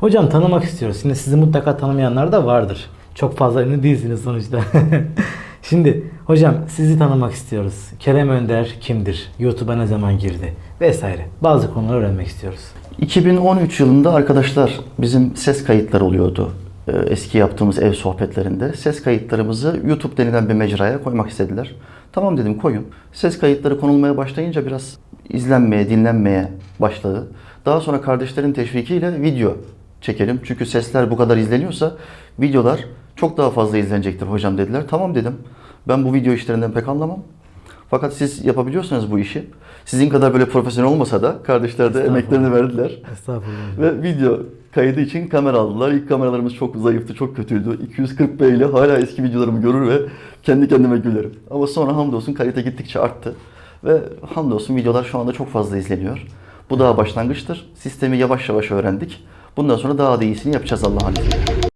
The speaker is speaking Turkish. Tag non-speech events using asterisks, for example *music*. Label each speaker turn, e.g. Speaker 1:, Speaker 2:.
Speaker 1: Hocam tanımak istiyoruz. Şimdi sizi mutlaka tanımayanlar da vardır. Çok fazla ünlü değilsiniz sonuçta. *laughs* Şimdi hocam sizi tanımak istiyoruz. Kerem Önder kimdir? YouTube'a ne zaman girdi? Vesaire. Bazı konuları öğrenmek istiyoruz.
Speaker 2: 2013 yılında arkadaşlar bizim ses kayıtları oluyordu. Ee, Eski yaptığımız ev sohbetlerinde ses kayıtlarımızı YouTube denilen bir mecraya koymak istediler. Tamam dedim koyun. Ses kayıtları konulmaya başlayınca biraz izlenmeye, dinlenmeye başladı. Daha sonra kardeşlerin teşvikiyle video çekelim. Çünkü sesler bu kadar izleniyorsa videolar çok daha fazla izlenecektir hocam dediler. Tamam dedim. Ben bu video işlerinden pek anlamam. Fakat siz yapabiliyorsanız bu işi. Sizin kadar böyle profesyonel olmasa da kardeşler de emeklerini verdiler.
Speaker 1: Estağfurullah.
Speaker 2: Ve video kaydı için kamera aldılar. İlk kameralarımız çok zayıftı, çok kötüydü. 240p ile hala eski videolarımı görür ve kendi kendime gülerim. Ama sonra hamdolsun kalite gittikçe arttı. Ve hamdolsun videolar şu anda çok fazla izleniyor. Bu daha başlangıçtır. Sistemi yavaş yavaş öğrendik. Bundan sonra daha da iyisini yapacağız Allah'ın izniyle.